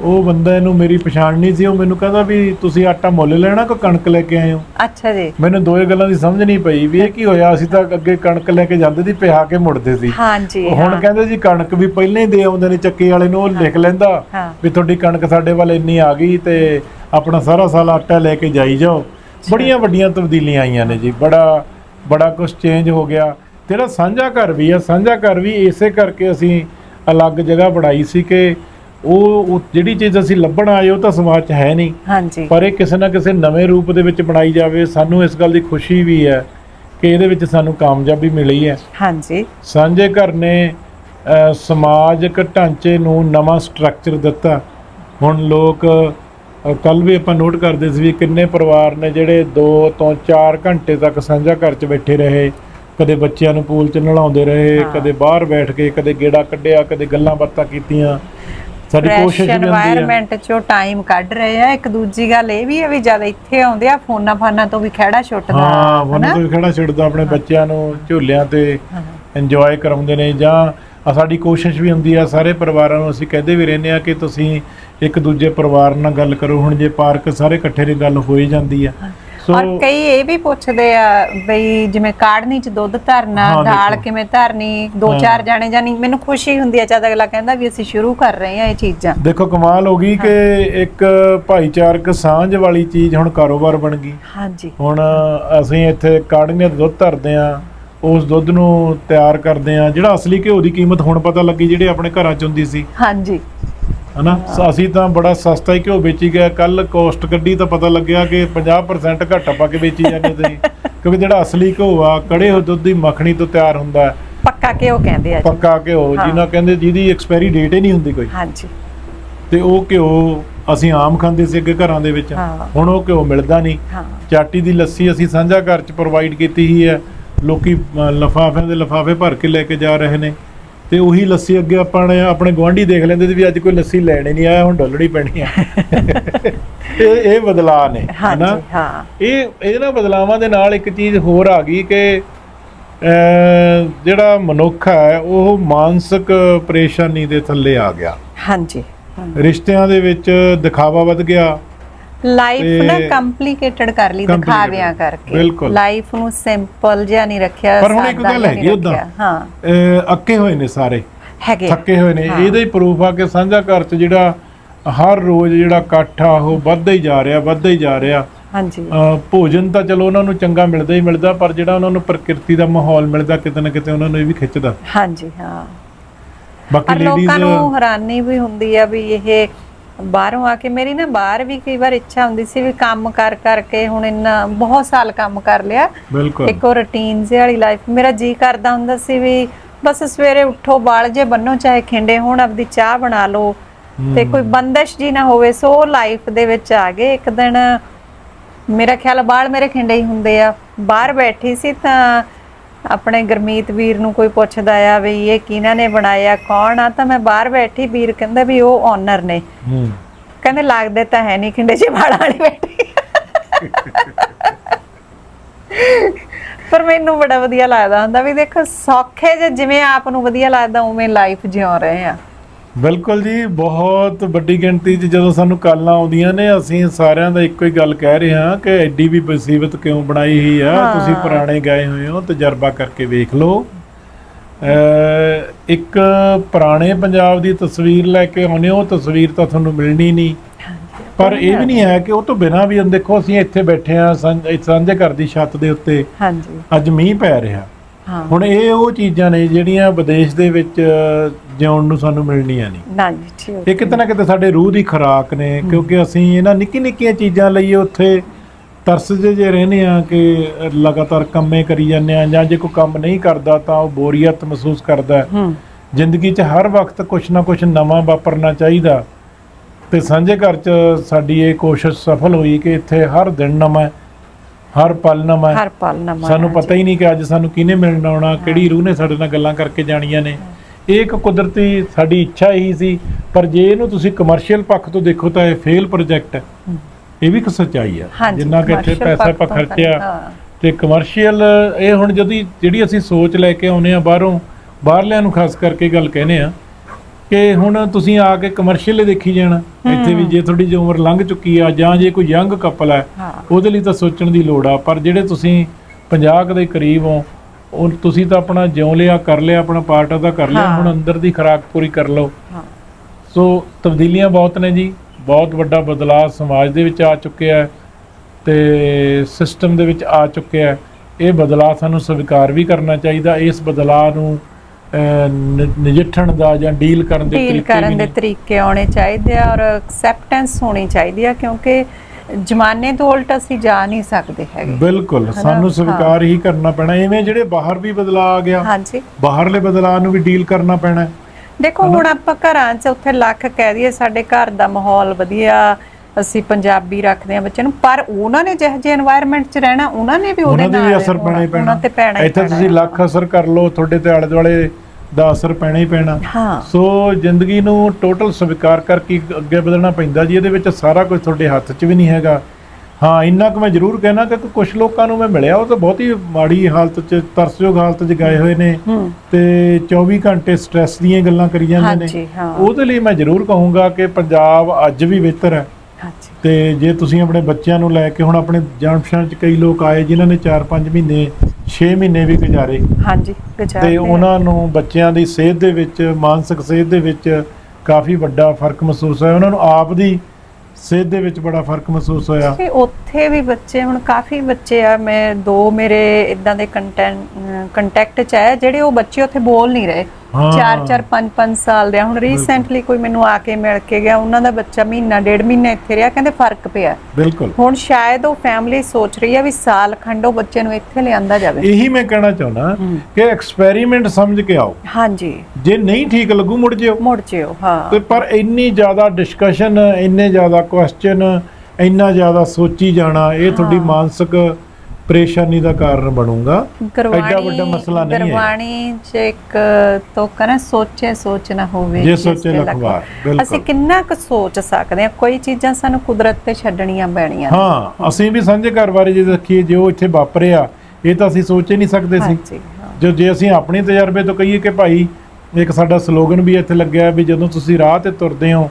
ਉਹ ਬੰਦਾ ਇਹਨੂੰ ਮੇਰੀ ਪਛਾਣ ਨਹੀਂ ਸੀ ਉਹ ਮੈਨੂੰ ਕਹਿੰਦਾ ਵੀ ਤੁਸੀਂ ਆਟਾ ਮੁੱਲ ਲੈਣਾ ਕਿ ਕਣਕ ਲੈ ਕੇ ਆਏ ਹੋ? ਅੱਛਾ ਜੀ। ਮੈਨੂੰ ਦੋਏ ਗੱਲਾਂ ਦੀ ਸਮਝ ਨਹੀਂ ਪਈ ਵੀ ਇਹ ਕੀ ਹੋਇਆ ਅਸੀਂ ਤਾਂ ਅੱਗੇ ਕਣਕ ਲੈ ਕੇ ਜਾਂਦੇ ਸੀ ਪਿਹਾ ਕੇ ਮੁੜਦੇ ਸੀ। ਹਾਂਜੀ ਹੁਣ ਕਹਿੰਦੇ ਜੀ ਕਣਕ ਵੀ ਪਹਿਲਾਂ ਹੀ ਦੇ ਆਉਂਦੇ ਨੇ ਚੱਕੀ ਵਾਲੇ ਨੂੰ ਉਹ ਲਿਖ ਲੈਂਦਾ ਵੀ ਤੁਹਾਡੀ ਕਣਕ ਸਾਡੇ ਵੱਲ ਇੰਨੀ ਆ ਗਈ ਤੇ ਆਪਣਾ ਸਾਰਾ ਸਾਲ ਆਟਾ ਲੈ ਕੇ ਜਾਈ ਜਾਓ। ਬੜੀਆਂ ਵੱਡੀਆਂ ਤਬਦੀਲੀਆਂ ਆਈਆਂ ਨੇ ਜੀ ਬੜਾ ਬੜਾ ਕੁਝ ਚੇਂਜ ਹੋ ਗਿਆ। ਤੇਰਾ ਸਾਂਝਾ ਘਰ ਵੀ ਆ ਸਾਂਝਾ ਘਰ ਵੀ ਇਸੇ ਕਰਕੇ ਅਸੀਂ ਅਲੱਗ ਜਗ੍ਹਾ ਬਣਾਈ ਸੀ ਕਿ ਉਹ ਉਹ ਜਿਹੜੀ ਚੀਜ਼ ਅਸੀਂ ਲੱਭਣ ਆਏ ਉਹ ਤਾਂ ਸਮਾਜ 'ਚ ਹੈ ਨਹੀਂ। ਹਾਂਜੀ। ਪਰ ਇਹ ਕਿਸੇ ਨਾ ਕਿਸੇ ਨਵੇਂ ਰੂਪ ਦੇ ਵਿੱਚ ਬਣਾਈ ਜਾਵੇ ਸਾਨੂੰ ਇਸ ਗੱਲ ਦੀ ਖੁਸ਼ੀ ਵੀ ਹੈ ਕਿ ਇਹਦੇ ਵਿੱਚ ਸਾਨੂੰ ਕਾਮਯਾਬੀ ਮਿਲੀ ਹੈ। ਹਾਂਜੀ। ਸਾਂਝੇ ਘਰ ਨੇ ਸਮਾਜਿਕ ਢਾਂਚੇ ਨੂੰ ਨਵਾਂ ਸਟਰਕਚਰ ਦਿੱਤਾ। ਹੁਣ ਲੋਕ ਕੱਲ ਵੀ ਆਪਾਂ ਨੋਟ ਕਰਦੇ ਸੀ ਵੀ ਕਿੰਨੇ ਪਰਿਵਾਰ ਨੇ ਜਿਹੜੇ 2 ਤੋਂ 4 ਘੰਟੇ ਤੱਕ ਸਾਂਝਾ ਘਰ 'ਚ ਬੈਠੇ ਰਹੇ। ਕਦੇ ਬੱਚਿਆਂ ਨੂੰ ਪੂਲ 'ਚ ਨਲਾਉਂਦੇ ਰਹੇ। ਕਦੇ ਬਾਹਰ ਬੈਠ ਕੇ ਕਦੇ ਗੇੜਾ ਕੱਢਿਆ ਕਦੇ ਗੱਲਾਂ ਬਾਤਾਂ ਕੀਤੀਆਂ। ਸਾਡੀ ਕੋਸ਼ਿਸ਼ ਵੀ ਐਨवायरमेंट ਚੋਂ ਟਾਈਮ ਕੱਢ ਰਹੇ ਆ। ਇੱਕ ਦੂਜੀ ਗੱਲ ਇਹ ਵੀ ਹੈ ਵੀ ਜਦ ਇੱਥੇ ਆਉਂਦੇ ਆ ਫੋਨਾਂ ਫਾਨਾਂ ਤੋਂ ਵੀ ਖਿਹੜਾ ਛੁੱਟਦਾ ਹਾਂ ਫੋਨਾਂ ਤੋਂ ਖਿਹੜਾ ਛੁੱਟਦਾ ਆਪਣੇ ਬੱਚਿਆਂ ਨੂੰ ਝੂਲਿਆਂ ਤੇ ਇੰਜੋਏ ਕਰਾਉਂਦੇ ਨੇ ਜਾਂ ਸਾਡੀ ਕੋਸ਼ਿਸ਼ ਵੀ ਹੁੰਦੀ ਆ ਸਾਰੇ ਪਰਿਵਾਰਾਂ ਨੂੰ ਅਸੀਂ ਕਹਦੇ ਵੀ ਰਹਿੰਦੇ ਆ ਕਿ ਤੁਸੀਂ ਇੱਕ ਦੂਜੇ ਪਰਿਵਾਰ ਨਾਲ ਗੱਲ ਕਰੋ। ਹੁਣ ਜੇ ਪਾਰਕ ਸਾਰੇ ਇਕੱਠੇ ਦੀ ਗੱਲ ਹੋਈ ਜਾਂਦੀ ਆ। ਔਰ ਕਈ ਇਹ ਵੀ ਪੁੱਛਦੇ ਆ ਬਈ ਜਿਵੇਂ ਕਾੜਨੀ ਚ ਦੁੱਧ ਧਰਨਾ ਦਾਲ। ਕਿਵੇਂ ਧਰਨੀ ਦੋ। ਚਾਰ ਜਾਣੇ ਜਾਨੀ ਮੈਨੂੰ ਖੁਸ਼ੀ ਹੁੰਦੀ ਆ ਜਦ ਅਗਲਾ ਕਹਿੰਦਾ ਵੀ ਅਸੀਂ ਸ਼ੁਰੂ ਕਰ ਰਹੇ ਆ ਇਹ ਚੀਜ਼ਾਂ। ਦੇਖੋ ਕਮਾਲ ਹੋ ਗਈ ਕਿ ਇੱਕ ਭਾਈਚਾਰਕ ਸਾਂਝ ਵਾਲੀ ਚੀਜ਼ ਹੁਣ ਕਾਰੋਬਾਰ ਬਣ ਗਈ। ਹਾਂਜੀ। ਹੁਣ ਅਸੀਂ ਇੱਥੇ ਕਾੜੀਆਂ ਦਾ ਦੁੱਧ ਧਰਦੇ ਆ ਉਸ ਦੁੱਧ ਨੂੰ ਤਿਆਰ ਕਰਦੇ ਆ ਜਿਹੜਾ ਅਸਲੀ ਘਿਓ ਦੀ ਕੀਮਤ ਹੁਣ ਪਤਾ ਲੱਗੀ ਜਿਹੜੇ ਆਪਣੇ ਘਰਾਂ 'ਚ ਹੁੰਦੀ ਸੀ। ਹਾਂਜੀ। ਹਨਾ? ਸ- ਅਸੀਂ ਤਾਂ ਬੜਾ ਸਸਤਾ ਹੀ ਘਿਓ ਵੇਚੀ ਗਿਆ। ਕੱਲ ਕੋਸਟ ਕੱਢੀ ਤਾਂ ਪਤਾ ਲੱਗਿਆ ਕਿ 50% ਘੱਟ ਪਾ ਕੇ ਵੇਚੀ ਜਾਂਦੇ ਸੀ। ਕਿਉਂਕਿ ਜਿਹੜਾ ਅਸਲੀ ਘਿਓ ਆ ਕੜੇ ਹੋਏ ਦੁੱਧ ਦੀ ਮੱਖਣੀ ਤੋਂ ਤਿਆਰ ਹੁੰਦਾ ਹੈ, ਪੱਕਾ ਘਿਓ ਕਹਿੰਦੇ ਆ ਜੀ। ਪੱਕਾ ਘਿਓ ਹਾਂ। ਜਿਹਨਾਂ ਕਹਿੰਦੇ ਜਿਹਦੀ ਐਕਸਪਾਇਰੀ ਡੇਟ ਹੀ ਨਹੀਂ ਹੁੰਦੀ ਕੋਈ। ਹਾਂਜੀ। ਤੇ ਉਹ ਘਿਓ ਅਸੀਂ ਆਮ ਖਾਂਦੇ ਸੀ ਅੱਗੇ ਘਰਾਂ ਦੇ ਵਿੱਚ। ਹਾਂ। ਹੁਣ ਉਹ ਘਿਓ ਮਿਲਦਾ ਨਹੀਂ। ਹਾਂ। ਚਾਟੀ ਦੀ ਲੱਸੀ ਅਸੀਂ ਸਾਂਝਾ ਘਰ ਚ ਪ੍ਰੋਵਾਈਡ ਕੀਤੀ ਹੀ ਹੈ। ਲੋਕੀ ਲਿਫਾਫਿਆਂ ਦੇ ਲਿਫਾਫੇ ਭਰ ਕੇ ਲੈ ਕੇ ਜਾ ਰਹੇ ਨੇ। ਤੇ ਉਹੀ ਲੱਸੀ ਅੱਗੇ ਆਪਾਂ ਨੇ ਆਪਣੇ ਗੁਆਂਢੀ ਦੇਖ ਲੈਂਦੇ ਸੀ ਵੀ ਅੱਜ ਕੋਈ ਲੱਸੀ ਲੈਣ ਨਹੀਂ ਆਇਆ ਹੁਣ ਡੋਲਣੀ ਪੈਣੀ ਆ। ਇਹ ਇਹ ਬਦਲਾਅ ਨੇ ਹਨਾ? ਹਾਂ। ਇਹ ਇਹਨਾਂ ਬਦਲਾਵਾਂ ਦੇ ਨਾਲ ਇੱਕ ਚੀਜ਼ ਹੋਰ ਆ ਗਈ ਕਿ ਜਿਹੜਾ ਮਨੁੱਖ ਹੈ ਉਹ ਮਾਨਸਿਕ ਪਰੇਸ਼ਾਨੀ ਦੇ ਥੱਲੇ ਆ ਗਿਆ। ਹਾਂਜੀ। ਰਿਸ਼ਤਿਆਂ ਦੇ ਵਿੱਚ ਦਿਖਾਵਾ ਵੱਧ ਗਿਆ। ਲਾਈਫ ਨਾ ਕੰਪਲਿਕੇਟਡ ਕਰ ਲਈ ਦਿਖਾਵਿਆਂ ਕਰਕੇ। ਲਾਈਫ ਨੂੰ ਸਿੰਪਲ ਜਿਹਾ ਨਹੀਂ ਰੱਖਿਆ ਪਰ ਹੁਣ ਇੱਕ ਗੱਲ ਹੈਗੀ ਉੱਦਾਂ। ਹਾਂ। ਅੱਕੇ ਹੋਏ ਨੇ ਸਾਰੇ। ਹੈਗੇ ਥੱਕੇ ਹੋਏ ਨੇ। ਇਹਦਾ ਹੀ ਪ੍ਰੂਫ ਆ ਕਿ ਸਾਂਝਾ ਘਰ 'ਚ ਜਿਹੜਾ ਹਰ ਰੋਜ਼ ਜਿਹੜਾ ਇਕੱਠ ਆ ਉਹ ਵੱਧਦਾ ਹੀ ਜਾ ਰਿਹਾ ਵੱਧਦਾ ਹੀ ਜਾ ਰਿਹਾ। ਹਾਂਜੀ। ਭੋਜਨ ਤਾਂ ਚਲੋ ਉਹਨਾਂ ਨੂੰ ਚੰਗਾ ਮਿਲਦਾ ਹੀ ਮਿਲਦਾ ਪਰ ਜਿਹੜਾ ਉਹਨਾਂ ਨੂੰ ਪ੍ਰਕਿਰਤੀ ਦਾ ਮਾਹੌਲ ਮਿਲਦਾ ਕਿਤੇ ਨਾ ਕਿਤੇ ਉਹਨਾਂ ਨੂੰ ਇਹ ਵੀ ਖਿੱਚਦਾ। ਹਾਂਜੀ ਹਾਂ। ਬਾਕੀ ਲੋਕਾਂ ਨੂੰ ਹੈਰਾਨੀ ਵੀ ਹੁੰਦੀ ਆ ਵੀ ਇਹ ਬਾਹਰੋਂ ਆ ਕੇ ਮੇਰੀ ਨਾ ਬਾਹਰ ਵੀ ਕਈ ਵਾਰ ਇੱਛਾ ਹੁੰਦੀ ਸੀ ਵੀ ਕੰਮ ਕਰ ਕਰਕੇ ਹੁਣ ਇੰਨਾ ਬਹੁਤ ਸਾਲ ਕੰਮ ਕਰ ਲਿਆ। ਬਿਲਕੁਲ। ਇੱਕ ਉਹ ਰੁਟੀਨ ਜਿਹੀ ਵਾਲੀ ਲਾਈਫ ਮੇਰਾ ਜੀ ਕਰਦਾ ਹੁੰਦਾ ਸੀ ਵੀ ਬਸ ਸਵੇਰੇ ਉੱਠੋ ਬਾਲ ਜੇ ਬੰਨੋ ਚਾਹੇ ਖਿੰਡੇ ਹੋਣ ਆਪਦੀ ਚਾਹ ਬਣਾ ਲਓ। ਤੇ ਕੋਈ ਬੰਦਸ਼ ਜੀ ਨਾ ਹੋਵੇ ਸੋ ਲਾਈਫ ਦੇ ਵਿੱਚ ਆ ਗਏ। ਇੱਕ ਦਿਨ ਮੇਰਾ ਖਿਆਲ ਬਾਲ ਮੇਰੇ ਖਿੰਡੇ ਹੀ ਹੁੰਦੇ ਆ। ਬਾਹਰ ਬੈਠੀ ਸੀ ਤਾਂ ਆਪਣੇ ਗਰਮੀਤ ਵੀਰ ਨੂੰ ਕੋਈ ਪੁੱਛਦਾ ਆ ਵੀ ਇਹ ਕਿਹਨਾਂ ਨੇ ਬਣਾਇਆ ਕੌਣ ਆ? ਤਾਂ ਮੈਂ ਬਾਹਰ ਬੈਠੀ ਵੀਰ ਕਹਿੰਦਾ ਵੀ ਉਹ ਓਨਰ ਨੇ। ਹੂੰ। ਕਹਿੰਦੇ ਲੱਗਦੇ ਤਾਂ ਹੈ ਨਹੀਂ ਖਿੰਡੇ 'ਚ ਵਾਲਾਂ ਵਾਲੀ ਬੈਠੀ। ਪਰ ਮੈਨੂੰ ਬੜਾ ਵਧੀਆ ਲੱਗਦਾ ਹੁੰਦਾ ਵੀ ਦੇਖੋ ਸੌਖੇ ਜੇ ਜਿਵੇਂ ਆਪ ਨੂੰ ਵਧੀਆ ਲੱਗਦਾ ਉਵੇਂ ਲਾਈਫ ਜਿਉ ਰਹੇ ਆ। ਬਿਲਕੁਲ ਜੀ ਬਹੁਤ ਵੱਡੀ ਗਿਣਤੀ 'ਚ ਜਦੋਂ ਸਾਨੂੰ ਕਾਲਾਂ ਆਉਂਦੀਆਂ ਨੇ ਅਸੀਂ ਸਾਰਿਆਂ ਦਾ ਇੱਕੋ ਹੀ ਗੱਲ ਕਹਿ ਰਹੇ ਹਾਂ ਕਿ ਐਡੀ ਵੀ ਮੁਸੀਬਤ ਕਿਉਂ ਬਣਾਈ ਹੋਈ ਆ? ਹਾਂ। ਤੁਸੀਂ ਪੁਰਾਣੇ ਗਏ ਹੋਏ ਹੋ ਤਜਰਬਾ ਕਰਕੇ ਵੇਖ ਲਓ। ਇੱਕ ਪੁਰਾਣੇ ਪੰਜਾਬ ਦੀ ਤਸਵੀਰ ਲੈ ਕੇ ਆਉਨੇ ਹੋ ਉਹ ਤਸਵੀਰ ਤਾਂ ਤੁਹਾਨੂੰ ਮਿਲਣੀ ਨਹੀਂ। ਪਰ ਇਹ ਵੀ ਨਹੀਂ ਹੈ ਕਿ ਉਹ ਤੋਂ ਬਿਨਾਂ ਵੀ ਦੇਖੋ ਅਸੀਂ ਇੱਥੇ ਬੈਠੇ ਆ ਸਾਂਝੇ ਘਰ ਦੀ ਛੱਤ ਦੇ ਉੱਤੇ। ਹਾਂਜੀ। ਅੱਜ ਮੀਂਹ ਪੈ ਰਿਹਾ। ਹਾਂ ਹੁਣ ਇਹ ਉਹ ਚੀਜ਼ਾਂ ਨੇ ਜਿਹੜੀਆਂ ਵਿਦੇਸ਼ ਦੇ ਵਿੱਚ ਜਿਉਣ ਨੂੰ ਸਾਨੂੰ ਮਿਲਣੀਆਂ ਨਹੀਂ ਨਾ ਜੀ ਠੀਕ ਇਹ ਕਿਤੇ ਨਾ ਕਿਤੇ ਸਾਡੇ ਰੂਹ ਦੀ ਖੁਰਾਕ ਨੇ ਕਿਉਂਕਿ ਅਸੀਂ ਇਹਨਾਂ ਨਿੱਕੀ ਨਿੱਕੀਆਂ ਚੀਜ਼ਾਂ ਲਈ ਉੱਥੇ ਤਰਸਦੇ ਜੇ ਰਹਿੰਦੇ ਆ ਕਿ ਲਗਾਤਾਰ ਕੰਮੇ ਕਰੀ ਜਾਂਦੇ ਆ ਜਾਂ ਜੇ ਕੋਈ ਕੰਮ ਨਹੀਂ ਕਰਦਾ ਤਾਂ ਉਹ ਬੋਰੀਅਤ ਮਹਿਸੂਸ ਕਰਦਾ ਜ਼ਿੰਦਗੀ 'ਚ ਹਰ ਵਕਤ ਕੁਛ ਨਾ ਕੁਛ ਨਵਾਂ ਵਾਪਰਨਾ ਚਾਹੀਦਾ। ਤੇ ਸਾਂਝੇ ਘਰ 'ਚ ਸਾਡੀ ਇਹ ਕੋਸ਼ਿਸ਼ ਸਫਲ ਹੋਈ ਕਿ ਇੱਥੇ ਹਰ ਦਿਨ ਨਵਾਂ ਹਰ ਪਲ ਨਵਾਂ ਹੈ। ਹਰ ਪਲ ਨਵਾਂ ਸਾਨੂੰ ਹੈ ਪਤਾ ਹੀ ਨਹੀਂ ਕਿ ਅੱਜ ਸਾਨੂੰ ਕਿਹਨੇ ਮਿਲਣ ਆਉਣਾ ਕਿਹੜੀ ਰੂਹ ਨੇ ਸਾਡੇ ਨਾਲ ਗੱਲਾਂ ਕਰਕੇ ਜਾਣੀਆਂ ਨੇ। ਇਹ ਇੱਕ ਕੁਦਰਤੀ ਸਾਡੀ ਇੱਛਾ ਹੀ ਸੀ ਪਰ ਜੇ ਇਹਨੂੰ ਤੁਸੀਂ ਕਮਰਸ਼ੀਅਲ ਪੱਖ ਤੋਂ ਦੇਖੋ ਤਾਂ ਇਹ ਫੇਲ ਪ੍ਰੋਜੈਕਟ ਹੈ। ਇਹ ਵੀ ਇੱਕ ਸੱਚਾਈ ਆ ਹਾਂਜੀ, ਜਿੰਨਾ ਕਿ ਇੱਥੇ commercial ਪੈਸਾ ਪੱਖ ਆਪਾਂ ਤੋਂ ਖਰਚਿਆ ਹਾਂ। ਤੇ ਕਮਰਸ਼ੀਅਲ ਇਹ ਹੁਣ ਜਦੀ ਜਿਹੜੀ ਅਸੀਂ ਸੋਚ ਲੈ ਕੇ ਆਉਨੇ ਆ ਬਾਹਰੋਂ ਬਾਹਰਲਿਆਂ ਨੂੰ ਖਾਸ ਕਰਕੇ ਗੱਲ ਕਹਿੰਦੇ ਆ ਕਿ ਹੁਣ ਤੁਸੀਂ ਆ ਕੇ ਕਮਰਸ਼ੀਅਲ ਦੇਖੀ ਜਾਣਾ ਇੱਥੇ ਵੀ ਜੇ ਤੁਹਾਡੀ ਜੇ ਉਮਰ ਲੰਘ ਚੁੱਕੀ ਆ ਜਾਂ ਜੇ ਕੋਈ ਯੰਗ ਕਪਲ ਹੈ। ਉਹਦੇ ਲਈ ਤਾਂ ਸੋਚਣ ਦੀ ਲੋੜ ਆ। ਪਰ ਜਿਹੜੇ ਤੁਸੀਂ 50 ਕੁ ਦੇ ਕਰੀਬ ਹੋ ਉਹ ਤੁਸੀਂ ਤਾਂ ਆਪਣਾ ਜਿਉਂ ਲਿਆ ਕਰ ਲਿਆ ਆਪਣਾ ਪਾਰਟ ਉਹਦਾ ਕਰ ਲਿਆ। ਹੁਣ ਅੰਦਰ ਦੀ ਖੁਰਾਕ ਪੂਰੀ ਕਰ ਲਓ। ਸੋ ਤਬਦੀਲੀਆਂ ਬਹੁਤ ਨੇ ਜੀ ਬਹੁਤ ਵੱਡਾ ਬਦਲਾਅ ਸਮਾਜ ਦੇ ਵਿੱਚ ਆ ਚੁੱਕਿਆ ਹੈ ਤੇ ਸਿਸਟਮ ਦੇ ਵਿੱਚ ਆ ਚੁੱਕਿਆ ਹੈ। ਇਹ ਬਦਲਾਅ ਸਾਨੂੰ ਸਵੀਕਾਰ ਵੀ ਕਰਨਾ ਚਾਹੀਦਾ ਇਸ ਬਦਲਾਅ ਨ- ਨਜਿੱਠਣ ਦਾ ਜਾਂ ਡੀਲ ਕਰਨ ਦੇ ਤਰੀਕੇ ਡੀਲ ਕਰਨ ਦੇ ਤਰੀਕੇ ਆਉਣੇ ਚਾਹੀਦੇ ਆ ਔਰ ਐਕਸੈਪਟੈਂਸ ਹੋਣੀ ਚਾਹੀਦੀ ਆ ਕਿਉਂਕਿ ਜਮਾਨੇ ਤੋਂ ਉਲਟ ਅਸੀਂ ਜਾ ਨਹੀਂ ਸਕਦੇ ਹੈਗੇ। ਬਿਲਕੁਲ ਸਾਨੂੰ ਸਵੀਕਾਰ ਹੀ ਕਰਨਾ ਪੈਣਾ ਐਵੇਂ ਜਿਹੜੇ ਬਾਹਰ ਵੀ ਬਦਲਾਅ ਆ ਗਿਆ ਹਾਂਜੀ। ਬਾਹਰਲੇ ਬਦਲਾਅ ਨੂੰ ਵੀ ਡੀਲ ਕਰਨਾ ਪੈਣਾ। ਦੇਖੋ ਹੁਣ ਆਪਾਂ ਘਰਾਂ 'ਚ ਉੱਥੇ ਲੱਖ ਕਹਿ ਦਈਏ ਸਾਡੇ ਘਰ ਦਾ ਮਾਹੌਲ ਵਧੀਆ ਅਸੀਂ ਪੰਜਾਬੀ ਰੱਖਦੇ ਆ ਬੱਚਿਆਂ ਨੂੰ ਪਰ ਉਹਨਾਂ ਨੇ ਜਿਹੋ ਜਿਹੇ এনवायरमेंट 'ਚ ਰਹਿਣਾ ਉਹਨਾਂ ਨੇ ਵੀ ਉਹਦੇ ਨਾਲ ਉਹਨਾਂ ਤੇ ਪੈਣਾ। ਇੱਥੇ ਤੁਸੀਂ ਲੱਖ ਅਸਰ ਕਰ ਲਓ ਤੁਹਾਡੇ ਤੇ ਆਲੇ ਦੁਆਲੇ ਦਾ ਅਸਰ ਪੈਣਾ ਹੀ ਪੈਣਾ। ਹਾਂ। ਸੋ ਜ਼ਿੰਦਗੀ ਨੂੰ ਟੋਟਲ ਸਵੀਕਾਰ ਕਰਕੇ ਅੱਗੇ ਵਧਣਾ ਪੈਂਦਾ ਜੀ ਇਹਦੇ ਵਿੱਚ ਸਾਰਾ ਕੁਝ ਤੁਹਾਡੇ ਹੱਥ 'ਚ ਵੀ ਨਹੀਂ ਹੈਗਾ। ਹਾਂ ਇੰਨਾ ਕੁ ਮੈਂ ਜ਼ਰੂਰ ਕਹਿਣਾ ਕਿ ਕੁਝ ਲੋਕਾਂ ਨੂੰ ਮੈਂ ਮਿਲਿਆ ਉਹ ਤਾਂ ਬਹੁਤ ਹੀ ਮਾੜੀ ਹਾਲਤ 'ਚ ਤਰਸਯੋਗ ਹਾਲਤ 'ਚ ਗਏ ਹੋਏ ਨੇ। ਤੇ 24 ਘੰਟੇ ਸਟ੍ਰੈਸ ਦੀਆਂ ਗੱਲਾਂ ਕਰੀ ਜਾਂਦੇ ਨੇ। ਉਹਦੇ ਲਈ ਮੈਂ ਜ਼ਰੂਰ ਕਹੂੰਗਾ ਕਿ ਪੰਜਾਬ ਅੱਜ ਵੀ ਬਿਹਤਰ ਹੈ। ਹਾਂਜੀ। ਤੇ ਜੇ ਤੁਸੀਂ ਆਪਣੇ ਬੱਚਿਆਂ ਨੂੰ ਲੈ ਕੇ ਹੁਣ ਆਪਣੇ ਜਨਮਸ਼ਾਨ ਚ ਕਈ ਲੋਕ ਆਏ ਜਿਨ੍ਹਾਂ ਨੇ 4-5 ਮਹੀਨੇ 6 ਮਹੀਨੇ ਵੀ ਗੁਜ਼ਾਰੇ। ਹਾਂਜੀ ਗੁਜ਼ਾਰਦੇ ਤੇ ਆ। ਉਹਨਾਂ ਨੂੰ ਬੱਚਿਆਂ ਦੀ ਸਿਹਤ ਦੇ ਵਿੱਚ ਮਾਨਸਿਕ ਸਿਹਤ ਦੇ ਵਿੱਚ ਕਾਫੀ ਵੱਡਾ ਫ਼ਰਕ ਮਹਿਸੂਸ ਹੋਇਆ। ਉਹਨਾਂ ਨੂੰ ਆਪ ਦੀ ਸਿਹਤ ਦੇ ਵਿੱਚ ਬੜਾ ਫ਼ਰਕ ਮਹਿਸੂਸ ਹੋਇਆ। ਕਿ ਉੱਥੇ ਵੀ ਬੱਚੇ ਹੁਣ ਕਾਫੀ ਬੱਚੇ ਆ ਮੈਂ ਦੋ ਮੇਰੇ ਇਦਾਂ ਦੇ ਕੰਟੈਂਟ ਕੰਟੈਕਟ ਚ ਹੈ ਜਿਹੜੇ ਉਹ ਬੱਚੇ ਉੱਥੇ ਬੋਲ ਨਹੀਂ ਰਹੇ। ਹਾਂ। 4 4 5 5 ਸਾਲ ਦੇ ਆ। ਹੁਣ ਰੀਸੈਂਟਲੀ ਕੋਈ ਮੈਨੂੰ ਆ ਕੇ ਮਿਲ ਕੇ ਗਿਆ। ਉਹਨਾਂ ਦਾ ਬੱਚਾ ਮਹੀਨਾ ਡੇਢ ਮਹੀਨਾ ਇੱਥੇ ਰਿਹਾ। ਕਹਿੰਦੇ ਫ਼ਰਕ ਪਿਆ। ਬਿਲਕੁਲ। ਹੁਣ ਸ਼ਾਇਦ ਉਹ ਫੈਮਿਲੀ ਸੋਚ ਰਹੀ ਹੈ ਵੀ ਸਾਲ ਖੰਡ ਬੱਚੇ ਨੂੰ ਇੱਥੇ ਲਿਆਂਦਾ ਜਾਵੇ। ਇਹੀ ਮੈਂ ਕਹਿਣਾ ਚਾਹੁੰਦਾ। ਕਿ ਐਕਸਪੈਰੀਮੈਂਟ ਸਮਝ ਕੇ ਆਓ। ਹਾਂਜੀ। ਜੇ ਨਹੀਂ ਠੀਕ ਲੱਗੂ ਮੁੜ ਜਿਓ। ਮੁੜ ਜਿਓ ਹਾਂ। ਤੇ ਪਰ ਇੰਨੀ ਜ਼ਿਆਦਾ ਡਿਸਕਸ਼ਨ ਇੰਨੇ ਜ਼ਿਆਦਾ ਕੁਐਸਚਨ ਇੰਨਾ ਜ਼ਿਆਦਾ ਸੋਚੀ ਜਾਣਾ ਇਹ ਤੁਹਾਡੀ। ਮਾਨਸਿਕ ਪਰੇਸ਼ਾਨੀ ਦਾ ਕਾਰਨ ਬਣੂਗਾ ਗੁਰਬਾਣੀ ਵੱਡਾ ਮਸਲਾ ਨਹੀਂ ਹੈ। ਗੁਰਬਾਣੀ ਚ ਇੱਕ ਤੋਕਾ ਨਾ ਸੋਚੇ ਸੋਚ ਨਾ ਹੋਵੇ ਜੇ ਸੋਚੇ। ਬਿਲਕੁਲ। ਅਸੀਂ ਕਿੰਨਾ ਕੁ ਸੋਚ ਸਕਦੇ ਹਾਂ ਕੋਈ ਚੀਜ਼ਾਂ ਸਾਨੂੰ ਕੁਦਰਤ ਤੇ ਛੱਡਣੀਆਂ ਪੈਣੀਆਂ। ਹਾਂ ਅਸੀਂ ਵੀ ਸਾਂਝੇ ਘਰ ਬਾਰੇ ਜੇ ਦੇਖੀਏ ਜੋ ਇੱਥੇ ਵਾਪਰਿਆ ਇਹ ਤਾਂ ਅਸੀਂ ਸੋਚ ਹੀ ਨਹੀਂ ਸਕਦੇ ਸੀ ਹਾਂ। ਜੋ ਜੇ ਅਸੀਂ ਆਪਣੇ ਤਜਰਬੇ ਤੋਂ ਕਹੀਏ ਕਿ ਭਾਈ ਇੱਕ ਸਾਡਾ ਸਲੋਗਨ ਵੀ ਇੱਥੇ ਲੱਗਿਆ ਵੀ ਜਦੋਂ ਤੁਸੀਂ ਰਾਹ ਤੇ ਤੁਰਦੇ ਹੋ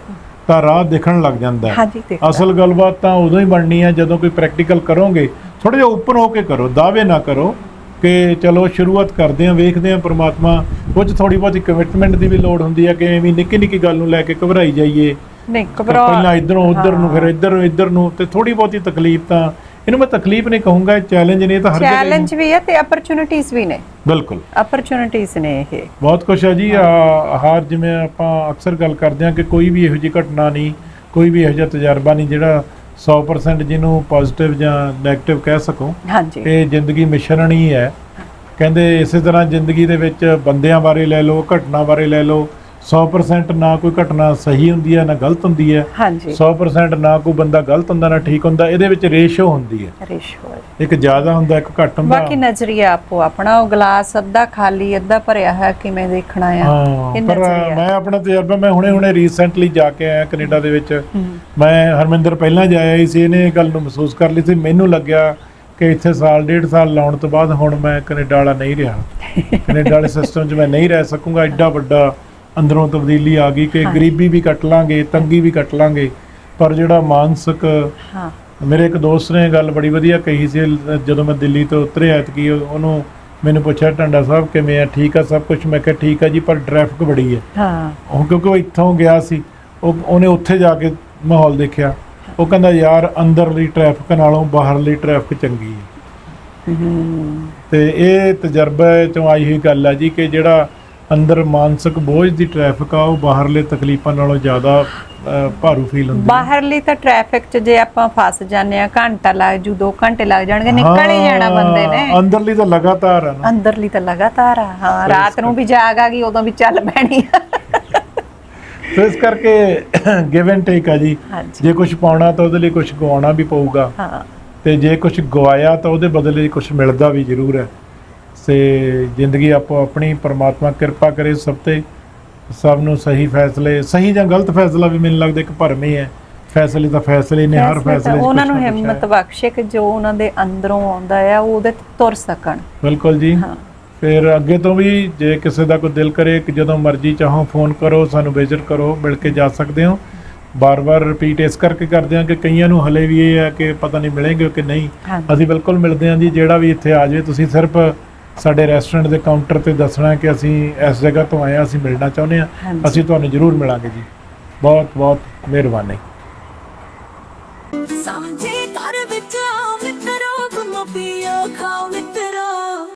ਤਾਂ ਰਾਹ ਦਿਖਣ ਲੱਗ ਜਾਂਦਾ ਹੈ ਅਸਲ ਗੱਲਬਾਤ ਤਾਂ ਉਦੋਂ ਹੀ ਬਣਨੀ ਹੈ ਜਦੋਂ ਕੋਈ ਪ੍ਰੈਕਟੀਕਲ ਕਰੋਗੇ ਥੋੜਾ ਜਿਹਾ ਓਪਨ ਹੋ ਕੇ ਕਰੋ ਦਾਅਵੇ ਨਾ ਕਰੋ ਕਿ ਚਲੋ ਸ਼ੁਰੂਆਤ ਕਰਦੇ ਹਾਂ ਵੇਖਦੇ ਹਾਂ ਪ੍ਰਮਾਤਮਾ ਕੁਝ ਥੋੜੀ ਬਹੁਤੀ ਕਮਿਟਮੈਂਟ ਦੀ ਵੀ ਲੋੜ ਹੁੰਦੀ ਹੈ ਕਿ ਐਵੇਂ ਨਿੱਕੀ ਨਿੱਕੀ ਗੱਲ ਨੂੰ ਲੈ ਕੇ ਘਬਰਾਈ ਜਾਈਏ। ਨਹੀਂ ਘਬਰਾ ਪਹਿਲਾਂ ਇਧਰੋਂ ਉਧਰ ਨੂੰ ਫਿਰ ਇੱਧਰ ਇੱਧਰ ਨੂੰ ਤੇ ਥੋੜੀ ਬਹੁਤੀ ਤਕਲੀਫ ਤਾਂ ਇਹਨੂੰ ਮੈਂ ਤਕਲੀਫ ਨਹੀਂ ਕਹੂੰਗਾ ਇਹ ਚੈਲੰਜ ਨੇ ਇਹ ਤਾਂ ਹਰ ਜਗ੍ਹਾ ਚੈਲੰਜ ਵੀ ਹੈ ਤੇ ਅਪਰਚੂਨਿਟੀਜ਼ ਵੀ ਨੇ। ਬਿਲਕੁਲ। ਅਪਰਚੂਨਿਟੀਜ਼ ਨੇ ਇਹ। ਬਹੁਤ ਕੁਛ ਹੈ ਜੀ ਆ ਹਾਰ ਜਿਵੇਂ ਆਪਾਂ ਅਕਸਰ ਗੱਲ ਕਰਦੇ ਹਾਂ ਕਿ ਕੋਈ ਵੀ ਇਹੋ ਜਿਹੀ ਘਟਨਾ ਨਹੀਂ ਕੋਈ ਵੀ ਇਹੋ ਜਿਹਾ ਤਜਰਬਾ ਨਹੀਂ ਜਿਹੜਾ 100% ਜਿਹਨੂੰ ਪੋਜ਼ਿਟਿਵ ਜਾਂ 네ਗੇਟਿਵ ਕਹਿ ਸਕੋ ਹਾਂਜੀ। ਇਹ ਜ਼ਿੰਦਗੀ ਮਿਸ਼ਰਣ ਹੀ ਹੈ। ਕਹਿੰਦੇ ਇਸੇ ਤਰ੍ਹਾਂ ਜ਼ਿੰਦਗੀ ਦੇ ਵਿੱਚ ਬੰਦਿਆਂ ਬਾਰੇ ਲੈ ਲਓ ਘਟਨਾ ਬਾਰੇ ਲੈ ਲਓ 100% ਨਾ ਕੋਈ ਘਟਨਾ ਸਹੀ ਹੁੰਦੀ ਹੈ ਨਾ ਗਲਤ ਹੁੰਦੀ ਹੈ। ਹਾਂਜੀ। 100% ਨਾ ਕੋਈ ਬੰਦਾ ਗਲਤ ਹੁੰਦਾ ਨਾ ਠੀਕ ਹੁੰਦਾ ਇਹਦੇ ਵਿੱਚ ਰੇਸ਼ੋ ਹੁੰਦੀ ਹੈ। ਰੇਸ਼ੋ ਇੱਕ ਜ਼ਿਆਦਾ ਹੁੰਦਾ ਇੱਕ ਘੱਟ ਹੁੰਦਾ। ਬਾਕੀ ਨਜ਼ਰੀਆ ਆਪੋ ਆਪਣਾ ਉਹ ਗਲਾਸ ਅੱਧਾ ਖਾਲੀ ਅੱਧਾ ਭਰਿਆ ਹੈ ਕਿਵੇਂ ਦੇਖਣਾ ਆ? ਇਹ ਪਰ ਨਜ਼ਰੀਆ ਮੈਂ ਆਪਣਾ ਤਜਰਬਾ ਮੈਂ ਹੁਣੇ ਹੁਣੇ ਰੀਸੈਂਟਲੀ ਜਾ ਕੇ ਆਇਆ ਕੈਨੇਡਾ ਦੇ ਵਿੱਚ। ਮੈਂ ਹਰਮਿੰਦਰ ਪਹਿਲਾਂ ਜਾਇਆ ਹੀ ਸੀ ਇਹਨੇ ਇਹ ਗੱਲ ਨੂੰ ਮਹਿਸੂਸ ਕਰ ਲਈ ਸੀ। ਮੈਨੂੰ ਲੱਗਿਆ ਕਿ ਇੱਥੇ ਸਾਲ ਡੇਢ ਸਾਲ ਲਾਉਣ ਤੋਂ ਬਾਅਦ ਹੁਣ ਮੈਂ ਕੈਨੇਡਾ ਵਾਲਾ ਨਹੀਂ ਰਿਹਾ। ਕੈਨੇਡਾ ਵਾਲੇ ਸਿਸਟਮ 'ਚ ਮੈਂ ਨਹੀਂ ਰਹਿ ਸਕੂੰਗਾ ਐਡਾ ਵੱਡਾ ਅੰਦਰੋਂ ਤਬਦੀਲੀ ਆ ਗਈ ਕਿ। ਗਰੀਬੀ ਵੀ ਕੱਟ ਲਾਂਗੇ ਤੰਗੀ ਵੀ ਕੱਟ ਲਾਂਗੇ ਪਰ ਜਿਹੜਾ ਮਾਨਸਿਕ ਹਾਂ। ਮੇਰੇ ਇੱਕ ਦੋਸਤ ਨੇ ਗੱਲ ਬੜੀ ਵਧੀਆ ਕਹੀ ਸੀ ਜਦੋਂ ਮੈਂ ਦਿੱਲੀ ਤੋਂ ਉਤਰਿਆ ਉਹ- ਉਹਨੂੰ ਮੈਨੂੰ ਪੁੱਛਿਆ ਟੰਡਾ ਸਾਹਿਬ ਕਿਵੇਂ ਆ? ਠੀਕ ਆ ਸਭ ਕੁਝ ਮੈਂ ਕਿਹਾ ਠੀਕ ਆ ਜੀ ਪਰ ਟ੍ਰੈਫਿਕ ਬੜੀ ਹੈ ਹਾਂ। ਉਹ ਕਿਉਂਕਿ ਉਹ ਇੱਥੋਂ ਗਿਆ ਸੀ ਉਹ ਉਹਨੇ ਉੱਥੇ ਜਾ ਕੇ ਮਾਹੌਲ ਦੇਖਿਆ। ਉਹ ਕਹਿੰਦਾ ਯਾਰ ਅੰਦਰਲੀ ਟ੍ਰੈਫਿਕ ਨਾਲੋਂ ਬਾਹਰਲੀ ਟ੍ਰੈਫਿਕ ਚੰਗੀ ਹੈ। ਤੇ ਇਹ ਤਜਰਬੇ ਚੋਂ ਆਈ ਹੋਈ ਗੱਲ ਹੈ ਜੀ ਕਿ ਜਿਹੜਾ ਅੰਦਰ ਮਾਨਸਿਕ ਬੋਝ ਦੀ ਟ੍ਰੈਫਿਕ ਆ ਉਹ ਬਾਹਰਲੇ ਤਕਲੀਫਾਂ ਨਾਲੋਂ ਜ਼ਿਆਦਾ ਭਾਰੂ ਫੀਲ ਹੁੰਦੀ ਹੈ। ਬਾਹਰਲੀ ਤਾਂ ਟ੍ਰੈਫਿਕ 'ਚ ਜੇ ਆਪਾਂ ਫਸ ਜਾਂਦੇ ਆ ਘੰਟਾ ਲੱਗ ਜੂ 2 ਘੰਟੇ ਲੱਗ ਜਾਣਗੇ ਨਿਕਲ ਹੀ ਜਾਣਾ ਬੰਦੇ ਨੇ। ਅੰਦਰਲੀ ਤਾਂ ਲਗਾਤਾਰ ਆ ਨਾ। ਅੰਦਰਲੀ ਤਾਂ ਲਗਾਤਾਰ ਆ ਹਾਂ ਰਾਤ ਨੂੰ ਵੀ ਜਾਗ ਆ ਗਈ ਉਦੋਂ ਵੀ ਚੱਲ ਪੈਣੀ ਆ। ਤੇ ਇਸ ਕਰਕੇ ਗਿਵ ਐਂਡ ਟੇਕ ਆ ਜੀ। ਜੇ ਕੁਝ ਪਾਉਣਾ ਤਾਂ ਉਹਦੇ ਲਈ ਕੁਝ ਗਵਾਉਣਾ ਵੀ ਪਊਗਾ। ਹਾਂ। ਤੇ ਜੇ ਕੁਝ ਗਵਾਇਆ ਤਾਂ ਉਹਦੇ ਬਦਲੇ ਕੁਝ ਮਿਲਦਾ ਵੀ ਜ਼ਰੂਰ ਹੈ। ਸੇ ਜ਼ਿੰਦਗੀ ਆਪੋ ਆਪਣੀ ਪਰਮਾਤਮਾ ਕਿਰਪਾ ਕਰੇ ਸਭ ਤੇ। ਸਭ ਨੂੰ ਸਹੀ ਫੈਸਲੇ ਸਹੀ ਜਾਂ ਗਲਤ ਫੈਸਲਾ ਵੀ ਮੈਨੂੰ ਲੱਗਦਾ ਇੱਕ ਭਰਮ ਹੀ ਹੈ। ਫੈਸਲੇ ਤਾਂ ਫੈਸਲੇ ਨੇ ਹਰ ਫੈਸਲੇ ਤਾਂ 'ਚ ਉਹਨਾਂ ਕੁਛ ਨੂੰ ਨਾ ਕੁਛ ਹਿੰਮਤ। ਬਖਸ਼ੇ ਕਿ ਜੋ ਉਹਨਾਂ ਦੇ ਅੰਦਰੋਂ ਆਉਂਦਾ ਆ ਉਹ ਉਹਦੇ ਤੇ ਤੁਰ ਸਕਣ। ਬਿਲਕੁਲ ਜੀ। ਹਾਂ। ਫਿਰ ਅੱਗੇ ਤੋਂ ਵੀ ਜੇ ਕਿਸੇ ਦਾ ਕੋਈ ਦਿਲ ਕਰੇ ਕਿ ਜਦੋਂ ਮਰਜ਼ੀ ਚਾਹੋ ਫੋਨ ਕਰੋ ਸਾਨੂੰ ਵਿਜ਼ਿਟ ਕਰੋ ਮਿਲ ਕੇ ਜਾ ਸਕਦੇ ਹੋ। ਬਾਰ-ਬਾਰ ਰਿਪੀਟ ਇਸ ਕਰਕੇ ਕਰਦੇ ਹਾਂ ਕਿ ਕਈਆਂ ਨੂੰ ਹਲੇ ਵੀ ਇਹ ਹੈ ਕਿ ਪਤਾ ਨਹੀਂ ਮਿਲेंगे ਕਿ ਨਹੀਂ। ਹਾਂਜੀ। ਅਸੀਂ ਬਿਲਕੁਲ ਮਿਲਦੇ ਹਾਂ ਜੀ ਜਿਹੜਾ ਵੀ ਇੱਥੇ ਆ ਜਾਵੇ ਤੁਸੀਂ ਸਿਰਫ ਸਾਡੇ ਰੈਸਟੋਰੈਂਟ ਦੇ ਕਾਊਂਟਰ ਤੇ ਦੱਸਣਾ ਕਿ ਅਸੀਂ ਇਸ ਜਗ੍ਹਾ ਤੋਂ ਆਏ ਆ ਅਸੀਂ ਮਿਲਣਾ ਚਾਹੁੰਦੇ ਆ ਅਸੀਂ ਤੁਹਾਨੂੰ ਜ਼ਰੂਰ ਮਿਲਾਂਗੇ ਜੀ। ਬਹੁਤ ਬਹੁਤ ਮਿਹਰਬਾਨੀ। ਸਮਝੇ ਘਰ ਵਿੱਚ ਆਓ ਮਿੱਤਰੋ ਗੁੰਮੋ ਪੀਓ